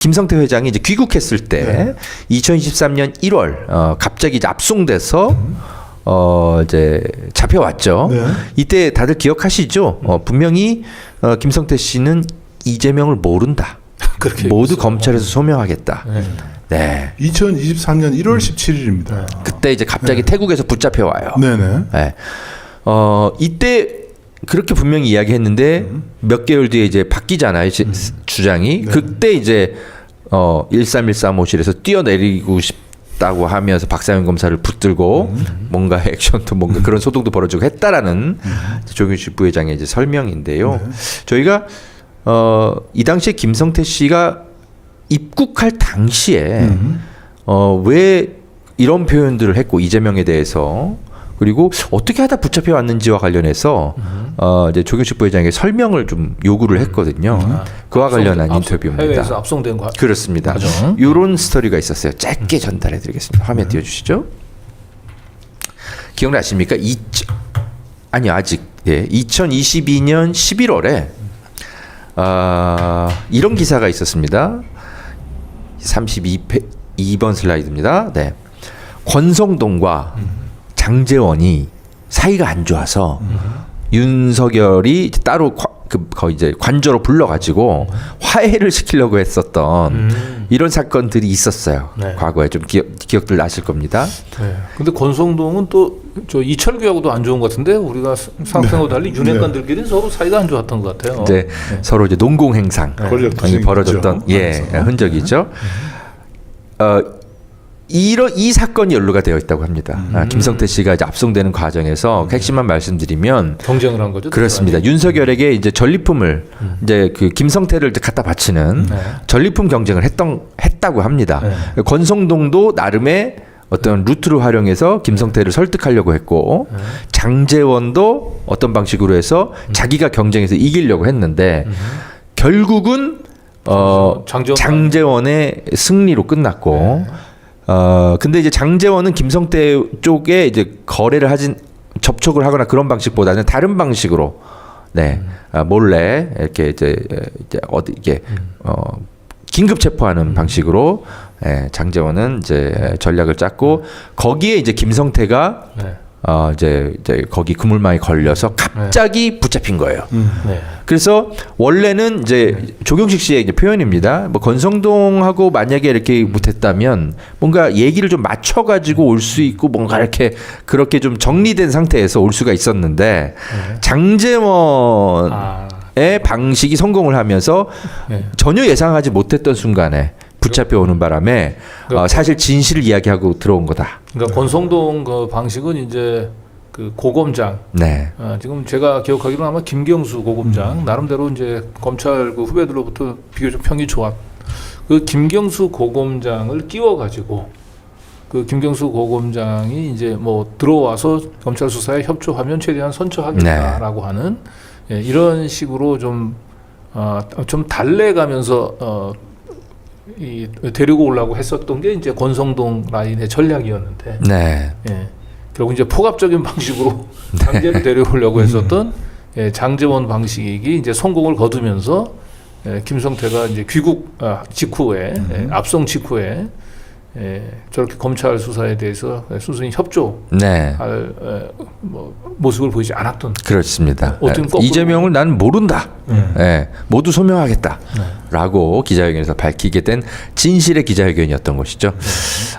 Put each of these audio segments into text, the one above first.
김성태 회장이 이제 귀국했을 때 2023년 1월 어, 갑자기 이제 압송돼서 어 이제 잡혀왔죠. 네. 이때 다들 기억하시죠? 어, 분명히 어, 김성태 씨는 이재명을 모른다. 그렇게 모두. 검찰에서 소명하겠다. 네. 네. 2023년 1월 17일입니다. 그때 이제 갑자기 태국에서 붙잡혀 와요. 네네. 네. 어 이때 그렇게 분명히 이야기했는데 몇 개월 뒤에 이제 바뀌잖아요 지- 주장이. 네. 그때 이제 어 1313호실에서 뛰어내리고 싶다고 하면서 박상현 검사를 붙들고 뭔가 액션도 뭔가 그런 소동도 벌어지고 했다라는 조경식 부회장의 이제 설명인데요. 저희가 어 이 당시에 김성태 씨가 입국할 당시에 어, 왜 이런 표현들을 했고 이재명에 대해서 그리고 어떻게 하다 붙잡혀 왔는지와 관련해서 어, 이제 조경식 부회장에게 설명을 좀 요구를 했거든요. 그와 관련한 압송- 인터뷰입니다. 해외에서 압송된 과 그렇습니다. 과정. 이런 스토리가 있었어요. 짧게 전달해드리겠습니다. 화면 띄워주시죠. 기억나십니까? 이 아니 아직 예, 2022년 11월에 아 이런 기사가 있었습니다. 32배 2번 슬라이드입니다. 네. 권성동과 장재원이 사이가 안 좋아서 윤석열이 따로 과- 그 거의 이제 관저로 불러가지고 화해를 시키려고 했었던 음. 이런 사건들이 있었어요. 네. 과거에 좀 기억, 기억들 나실 겁니다. 네. 근데 권성동은 또 저 이철규하고도 안 좋은 것 같은데 우리가 상생하고 달리 윤핵관들끼리 서로 사이가 안 좋았던 것 같아요. 이제 서로 이제 농공 행상 권력 많이 투쟁이 벌어졌던. 예 그래서. 흔적이죠. 어 이런 이 사건이 연루가 되어 있다고 합니다. 아, 김성태 씨가 이제 압송되는 과정에서 핵심만 말씀드리면 경쟁을 한 거죠. 그렇습니다. 윤석열에게 이제 전리품을 이제 그 김성태를 이제 갖다 바치는 네. 전리품 경쟁을 했던 했다고 합니다. 네. 권성동도 나름의 어떤 루트를 활용해서 김성태를 설득하려고 했고 네. 장재원도 어떤 방식으로 해서 음. 자기가 경쟁에서 이기려고 했는데 결국은 어 장재원 장재원의 승리로 끝났고 어 근데 이제 장재원은 김성태 쪽에 이제 거래를 하진 접촉을 하거나 그런 방식보다는 다른 방식으로 네 아, 몰래 이렇게 이제 이제 어디 이게 어 긴급 체포하는 방식으로 예, 장재원은 이제 전략을 짰고 거기에 이제 김성태가 네. 어 이제 이제 거기 그물망에 걸려서 갑자기 붙잡힌 거예요. 네. 그래서 원래는 이제 조경식 씨의 이제 표현입니다. 뭐 건성동하고 만약에 이렇게 못했다면 뭔가 얘기를 좀 맞춰가지고 올 수 있고 뭔가 이렇게 그렇게 좀 정리된 상태에서 올 수가 있었는데 장재원의 아, 방식이 성공을 하면서 네. 전혀 예상하지 못했던 순간에 붙잡혀 오는 바람에 어, 사실 진실을 이야기하고 들어온 거다. 그러니까 권성동 그 방식은 이제 그 고검장 네. 아, 지금 제가 기억하기로는 아마 김경수 고검장 나름대로 이제 검찰 그 후배들로부터 비교적 평이 좋았. 그 김경수 고검장을 끼워 가지고 그 김경수 고검장이 이제 뭐 들어와서 검찰 수사에 협조하면 최대한 선처하겠다라고 하는 예, 이런 식으로 좀 어, 좀 달래가면서 어, 이 데리고 오려고 했었던 게 이제 권성동 라인의 전략이었는데 네. 예. 결국 이제 포갑적인 방식으로 강제로 데려오려고 했었던 예, 장재원 방식이 이제 성공을 거두면서 예, 김성태가 이제 귀국 아, 직후에 예, 압송 직후에 예, 저렇게 검찰 수사에 대해서 순순히 협조할 네. 에, 뭐, 모습을 보이지 않았던 그렇습니다. 어떤 예, 이재명을 나는 모른다. 예, 모두 소명하겠다. 네. 라고 기자회견에서 밝히게 된 진실의 기자회견이었던 것이죠.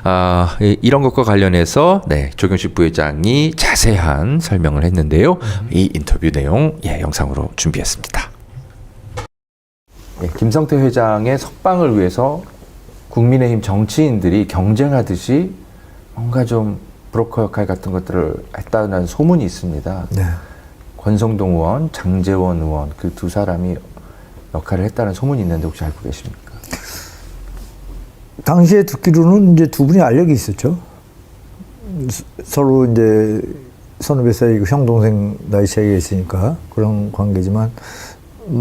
아, 이- 이런 것과 관련해서 네, 조경식 부회장이 자세한 설명을 했는데요. 이 인터뷰 내용 예, 영상으로 준비했습니다. 예, 김성태 회장의 석방을 위해서 국민의힘 정치인들이 경쟁하듯이 뭔가 좀 브로커 역할 같은 것들을 했다는 소문이 있습니다. 네. 권성동 의원, 장재원 의원 그 두 사람이 역할을 했다는 소문이 있는데 혹시 알고 계십니까? 당시에 듣기로는 이제 두 분이 알력이 있었죠. 서- 서로 이제 선후배 사이고 형 동생 나이 차이가 있으니까 그런 관계지만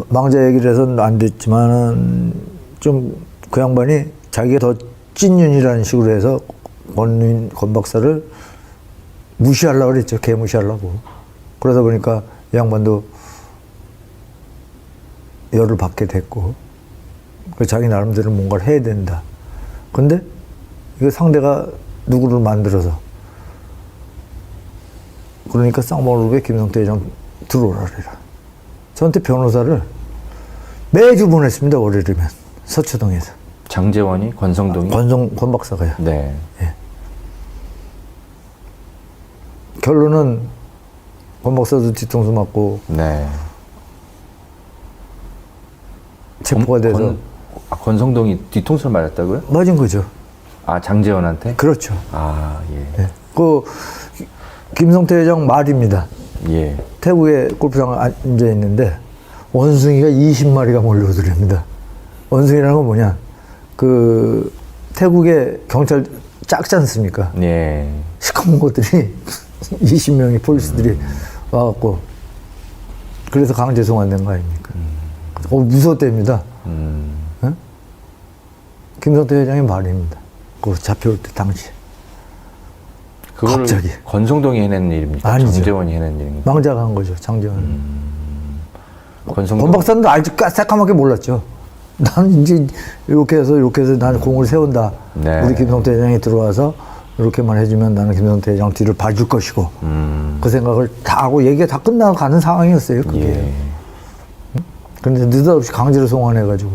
망자 얘기를 해서는 안 됐지만은 좀 그 양반이 자기가 더 찐윤이라는 식으로 해서 권, 권 박사를 무시하려고 그랬죠. 개무시하려고. 그러다 보니까 이 양반도 열을 받게 됐고 그 자기 나름대로 뭔가를 해야 된다. 근데 이거 상대가 누구를 만들어서 그러니까 쌍방울에 김성태 회장 들어오라 그래라. 저한테 변호사를 매주 보냈습니다. 월요일이면 서초동에서 장재원이 권성동이 권성 권 박사가요. 네. 결론은 권 박사도 뒤통수 맞고 네. 체포가 돼서 권, 아, 권성동이 뒤통수를 맞았다고요? 맞은 거죠. 아 장재원한테? 그렇죠. 아 예. 예. 그 김성태 회장 말입니다. 예. 태국에 골프장 앉아 있는데 원숭이가 20마리가 몰려오더랍니다. 원숭이라는 건 뭐냐? 그 태국에 경찰 작지 않습니까? 예. 시커먼 것들이 20명의 폴리스들이 와갖고 그래서 강제 송환된 거 아닙니까? 어, 무서웠답니다. 음. 어? 김성태 회장의 말입니다. 그 잡혀올 때 당시 그거를 갑자기. 권성동이 해낸 일입니까? 아니죠. 장재원이 해낸 일입니까? 망자가 한 거죠 장재원. 권성동 권 박사는 아직 까- 새까맣게 몰랐죠. 나는 이제 이렇게 해서 이렇게 해서 나는 공을 세운다. 네. 우리 김성태 회장이 들어와서 이렇게만 해주면 나는 김성태 회장 뒤를 봐줄 것이고 음. 그 생각을 다 하고 얘기가 다 끝나가는 상황이었어요. 그게. 예. 근데 느닷없이 강제로 송환해가지고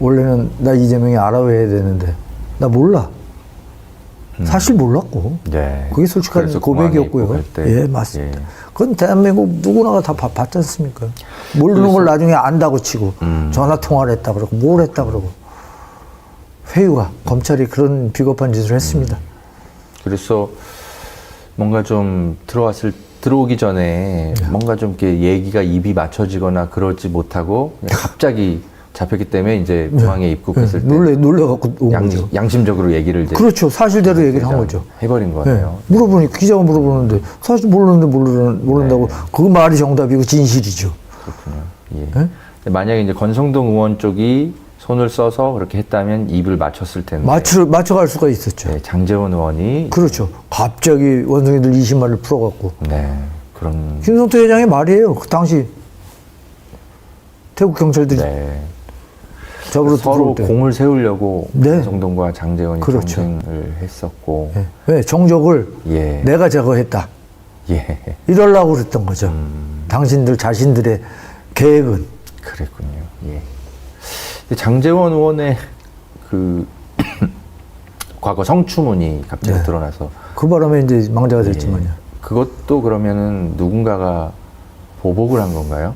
원래는 나 이재명이 알아야 되는데 나 몰라. 사실 몰랐고. 네. 그게 솔직한 그래서 고백이었고요. 예, 맞습니다. 예. 그건 대한민국 누구나가 다 봤- 봤지 않습니까? 모르는 걸 나중에 안다고 치고 음. 전화 통화를 했다 그러고 뭘 했다 그러고 회유가 검찰이 그런 비겁한 짓을 했습니다. 그래서 뭔가 좀 들어왔을 들어오기 전에 네. 뭔가 좀 이렇게 얘기가 입이 맞춰지거나 그러지 못하고 그냥 갑자기 잡혔기 때문에 이제 공항에 입국했을 때 네. 놀래 놀래 갖고 온 양, 거죠. 양심적으로 얘기를 이제 그렇죠. 사실대로 얘기를 한 거죠. 해버린 예. 거네요. 물어보니 기자가 물어보는데 사실 모르는데 모르는 모른다고 그 말이 정답이고 진실이죠. 그렇군요. 예. 만약에 이제 권성동 의원 쪽이 손을 써서 그렇게 했다면 입을 맞췄을 텐데 맞춰 맞춰갈 수가 있었죠. 네, 장재원 의원이 그렇죠. 갑자기 원숭이들 20마리를 풀어갖고 네 그런 김성태 회장의 말이에요. 그 당시 태국 경찰들이 네. 잡으러 서로. 공을 세우려고 네. 권성동과 장재원이 그렇죠. 경쟁을 했었고 예. 왜 정적을 예. 내가 제거했다. 예. 이러려고 그랬던 거죠. 음. 당신들 자신들의 계획은 그랬군요. 예. 장재원 의원의 그 과거 성추문이 갑자기 네. 드러나서 그 바람에 이제 망자가 됐지만요. 예. 그것도 그러면은 누군가가 보복을 한 건가요?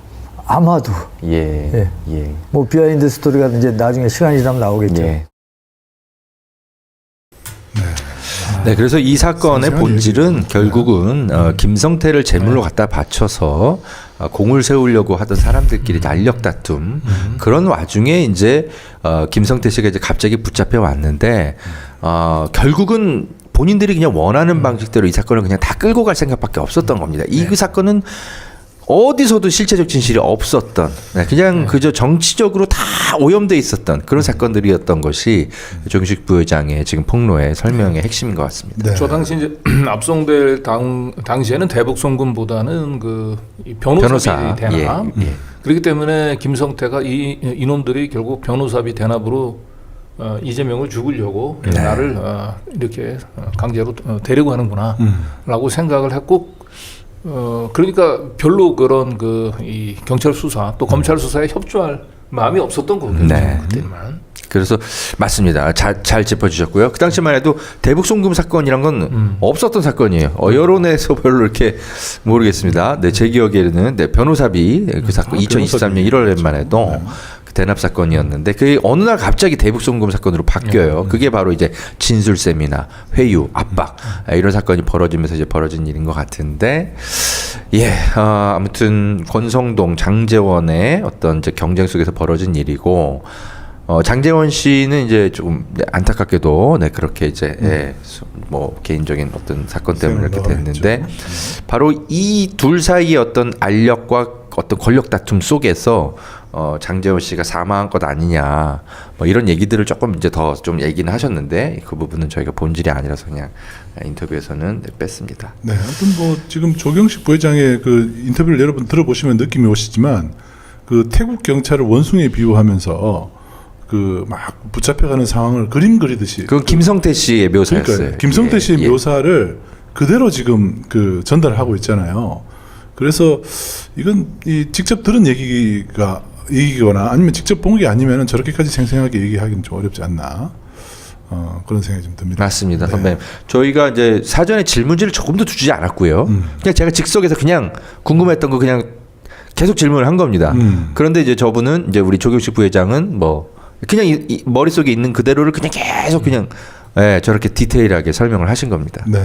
아마도 예. 예. 예. 뭐 비하인드 스토리가 이제 나중에 시간이 지나면 나오겠죠. 예. 네, 그래서 이 사건의 본질은 결국은 어, 김성태를 제물로 갖다 바쳐서 어, 공을 세우려고 하던 사람들끼리 난력 다툼 그런 와중에 이제 어, 김성태 씨가 이제 갑자기 붙잡혀 왔는데 어, 결국은 본인들이 그냥 원하는 방식대로 이 사건을 그냥 다 끌고 갈 생각밖에 없었던 겁니다. 이 그 사건은 어디서도 실체적 진실이 없었던 네, 그냥 그저 정치적으로 다 오염돼 있었던 그런 사건들이었던 것이 정식 부회장의 지금 폭로의 설명의 핵심인 것 같습니다. 네. 저 당시 이제 압송될 당 당시에는 대북 송금보다는 그이 변호사비 변호사 대납 예, 예. 그렇기 때문에 김성태가 이 이놈들이 결국 변호사비 대납으로 어, 이재명을 죽이려고 네. 나를 어, 이렇게 어, 강제로 어, 데리고 하는구나라고 음. 생각을 했고 어 그러니까 별로 그런 그 이 경찰 수사 또 검찰 수사에 협조할 마음이 없었던 거겠죠 네. 그때만. 그래서 맞습니다. 잘, 잘 짚어주셨고요. 그 당시만 해도 대북 송금 사건이란 건 없었던 사건이에요. 어, 여론에서 별로 이렇게 모르겠습니다. 네, 제 기억에는 네, 변호사비 그 사건 아, 2023년 1월에만 해도 그 대납 사건이었는데 그게 어느 날 갑자기 대북 송금 사건으로 바뀌어요. 그게 바로 이제 진술 세미나, 회유, 압박 아, 이런 사건이 벌어지면서 이제 벌어진 일인 것 같은데 예, 어, 아무튼 권성동, 장재원의 어떤 이제 경쟁 속에서 벌어진 일이고 어, 장재원 씨는 이제 조금 네, 안타깝게도 네 그렇게 이제 예, 수- 뭐 개인적인 어떤 사건 때문에 이렇게 생을 됐는데 바로 이 둘 사이의 어떤 알력과 어떤 권력 다툼 속에서 어, 장재원 씨가 사망한 것 아니냐 뭐 이런 얘기들을 조금 이제 더 좀 얘기는 하셨는데 그 부분은 저희가 본질이 아니라서 그냥 인터뷰에서는 네, 뺐습니다. 네, 아무튼 뭐 지금 조경식 부회장의 그 인터뷰를 여러분 들어보시면 느낌이 오시지만 그 태국 경찰을 원숭이에 비유하면서 그 막 붙잡혀가는 상황을 그림 그리듯이 그건 김성태 씨의 묘사였어요. 그러니까 김성태 예, 씨의 예. 묘사를 그대로 지금 그 전달하고 있잖아요. 그래서 이건 이 직접 들은 얘기가 얘기거나 아니면 직접 본 게 아니면은 저렇게까지 생생하게 얘기하기는 좀 어렵지 않나 어, 그런 생각이 좀 듭니다. 맞습니다, 네. 선배님. 저희가 이제 사전에 질문지를 조금도 주지 않았고요. 음. 그냥 제가 즉석에서 그냥 궁금했던 거 그냥 계속 질문을 한 겁니다. 음. 그런데 이제 저분은 이제 우리 조경식 부회장은 뭐 그냥 이, 이 머릿속에 있는 그대로를 그냥 계속 그냥 예, 저렇게 디테일하게 설명을 하신 겁니다. 네.